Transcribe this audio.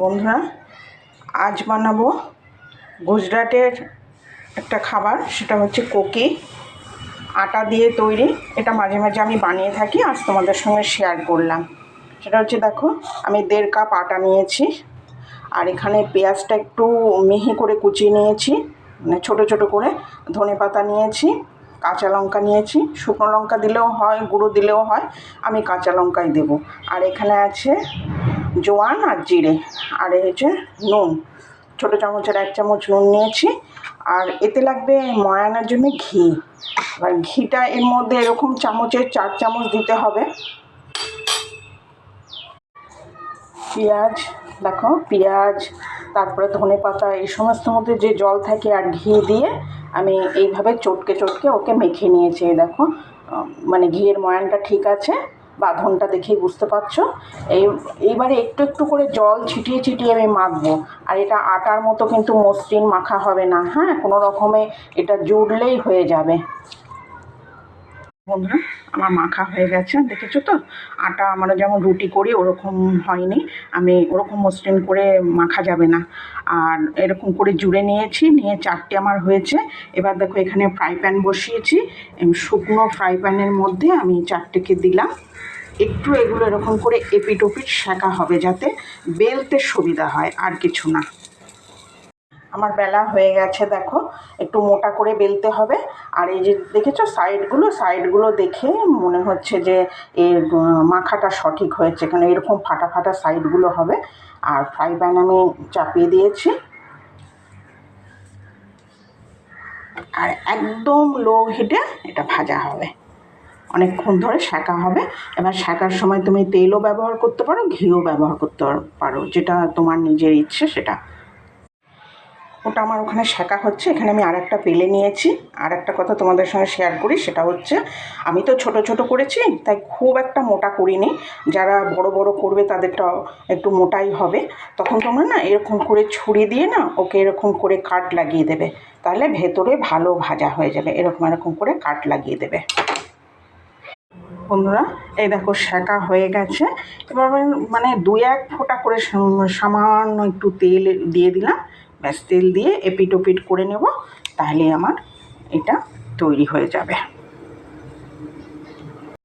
বন্ধুরা, আজ বানাবো গুজরাটের একটা খাবার, সেটা হচ্ছে কোকি। আটা দিয়ে তৈরি। এটা মাঝে মাঝে আমি বানিয়ে থাকি, আজ তোমাদের সঙ্গে শেয়ার করলাম। সেটা হচ্ছে দেখো, আমি দেড় কাপ আটা নিয়েছি, আর এখানে পেঁয়াজটা একটু মিহি করে কুচিয়ে নিয়েছি মানে ছোটো ছোটো করে ধনে পাতা নিয়েছি, কাঁচা লঙ্কা নিয়েছি। শুকনো লঙ্কা দিলেও হয়, গুঁড়ো দিলেও হয়, আমি কাঁচা লঙ্কাই দেবো। আর এখানে আছে জোয়ান আর জিরে। আর হচ্ছে নুন। ছোটো চামচের এক চামচ নুন নিয়েছি। আর এতে লাগবে ময়ানের জন্য ঘি। এবার ঘিটা এর মধ্যে এরকম চামচের চার চামচ দিতে হবে। পেঁয়াজ, দেখো, পেঁয়াজ, তারপরে ধনে পাতা, এই সমস্ত মধ্যে যে জল থাকে আর ঘি দিয়ে আমি এইভাবে চটকে চটকে ওকে মেখে নিয়েছি দেখো। মানে ঘিয়ের ময়ানটা ঠিক আছে। বাঁধনটা দেখেই বুঝতে পারছ। এই, এইবারে একটু একটু করে জল ছিটিয়ে ছিটিয়ে আমি মাখবো। আর এটা আটার মতো কিন্তু মসৃণ মাখা হবে না হ্যাঁ? কোনো রকমে এটা জুড়লেই হয়ে যাবে। বন্ধুরা, আমার মাখা হয়ে গেছে, দেখেছ তো? আটা আমরা যেমন রুটি করি, ওরকম হয়নি। আমি ওরকম মসৃণ করে মাখা যাবে না। আর এরকম করে জুড়ে নিয়েছি, নিয়ে চারটে আমার হয়েছে। এবার দেখো, এখানে ফ্রাই প্যান বসিয়েছি। শুকনো ফ্রাই প্যানের মধ্যে আমি চারটেকে দিলাম। একটু এগুলো এরকম করে এপিট ওপিট শেখা হবে যাতে বেলতে সুবিধা হয়, আর কিছু না। আমার বেলা হয়ে গেছে, দেখো। একটু মোটা করে বেলতে হবে। আর এই যে দেখেছ, সাইডগুলো সাইডগুলো দেখে মনে হচ্ছে যে এর মাখাটা সঠিক হয়েছে। কেন এরকম ফাটা ফাটা সাইডগুলো হবে। আর ফ্রাই প্যান আমি চাপিয়ে দিয়েছি। আর একদম লো হিটে এটা ভাজা হবে। অনেকক্ষণ ধরে সেঁকা হবে। এবার সেঁকার সময় তুমি তেলও ব্যবহার করতে পারো, ঘিও ব্যবহার করতে পারো। যেটা তোমার নিজের ইচ্ছে, সেটা। ওটা আমার ওখানে শেখা হচ্ছে। এখানে আমি আর একটা পেলে নিয়েছি। আর একটা কথা তোমাদের সঙ্গে শেয়ার করি, সেটা হচ্ছে আমি তো ছোট ছোট করেছি, তাই খুব একটা মোটা করিনি। যারা বড় বড় করবে তাদেরটা একটু মোটাই হবে। তখন তোমরা না এরকম করে ছুরি দিয়ে না ওকে এরকম করে কাট লাগিয়ে দেবে। তাহলে ভেতরে ভালো ভাজা হয়ে যাবে। এরকম এরকম করে কাট লাগিয়ে দেবে। বন্ধুরা, এই দেখো শেখা হয়ে গেছে। এবার মানে দু এক ফোঁটা করে সাম- সামান্য একটু তেল দিয়ে দিলাম। ব্যাস, তেল দিয়ে এপিট ওপিট করে নেব, তাহলে আমার এটা তৈরি হয়ে যাবে।